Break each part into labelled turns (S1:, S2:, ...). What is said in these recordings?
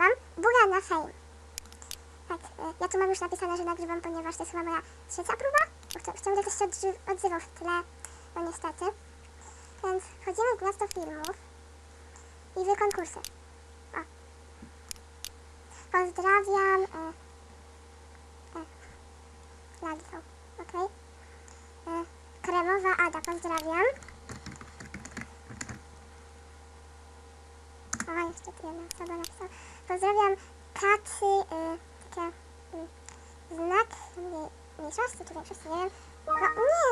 S1: nagrywam. Buga na fame. Tak, e, ja tu mam już napisane, że nagrywam, ponieważ to jest chyba moja trzecia próba. Bo żeby ktoś się odzywał w tle, no niestety. Więc wchodzimy w miasto filmów i wy konkursy. O. Pozdrawiam. E, e, lagi są, okej. E, Kremowa Ada, pozdrawiam. O, jeszcze jedna osoba. Pozdrawiam Katy, y, y, znak mniej, mniejszości czy większości, nie wiem. No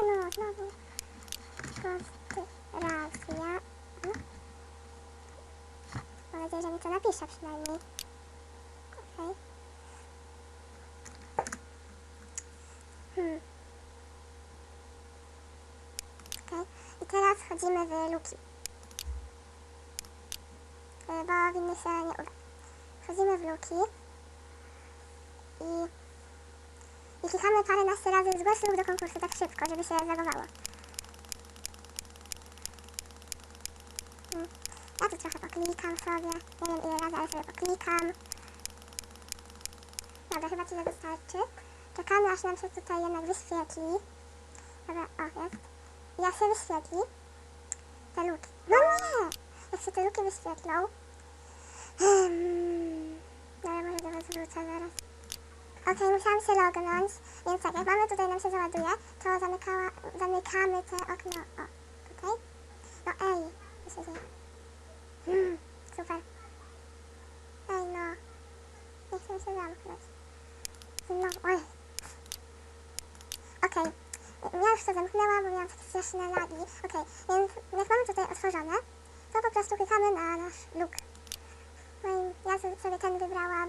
S1: nie no, znowu. Pozdrawiam. No. Mam nadzieję, że mi to napisze przynajmniej. Okej. Hmm. Okej. I teraz wchodzimy w luki. Bo innych się nie. Wchodzimy w luki. I, i klikamy paręnaście razy zgłoś lub do konkursu tak szybko, żeby się zagowało. Mm. Ja tu trochę poklikam sobie. Nie wiem ile razy, ale sobie poklikam. Dobra, chyba tyle wystarczy. Czekamy aż nam się tutaj jednak wyświetli. Dobra, o jest. Jak się wyświetli te luki. No się te luki wyświetlą. Hmm. Dobra, może do was wrócę zaraz. Okej, musiałam się lognąć, więc tak, jak mamy tutaj nam się załaduje, to zamykała, zamykamy te okno, o, tutaj. No ej, co się dzieje? Hmm, super. Ej no, nie chcę się zamknąć. No, oj. Okej, ja już to zamknęłam, bo miałam takie straszne lagi. Okej, więc jak mamy tutaj otworzone, prostu klikamy na nasz luk. No i ja sobie ten wybrałam,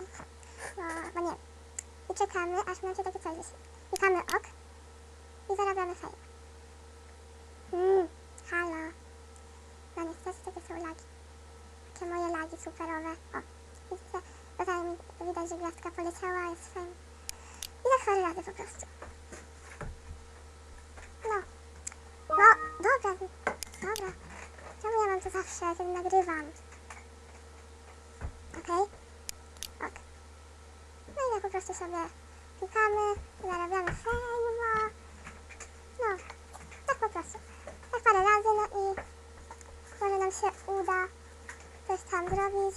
S1: bo, bo nie. I czekamy, aż nam się takie coś. Klikamy ok i zarabiamy fame. Mmm, halo. No niestety takie są lagi. Takie moje lagi superowe. O, widzicie? Tutaj widać, że gwiazdka poleciała, jest fame. I tak parę razy po prostu. No. No, dobra. Dobra. Czemu ja zawsze, kiedy nagrywam? Okej? Ok. No i tak po prostu sobie klikamy, zarabiamy fejma. No, tak po prostu. Tak parę razy, no i może nam się uda coś tam zrobić.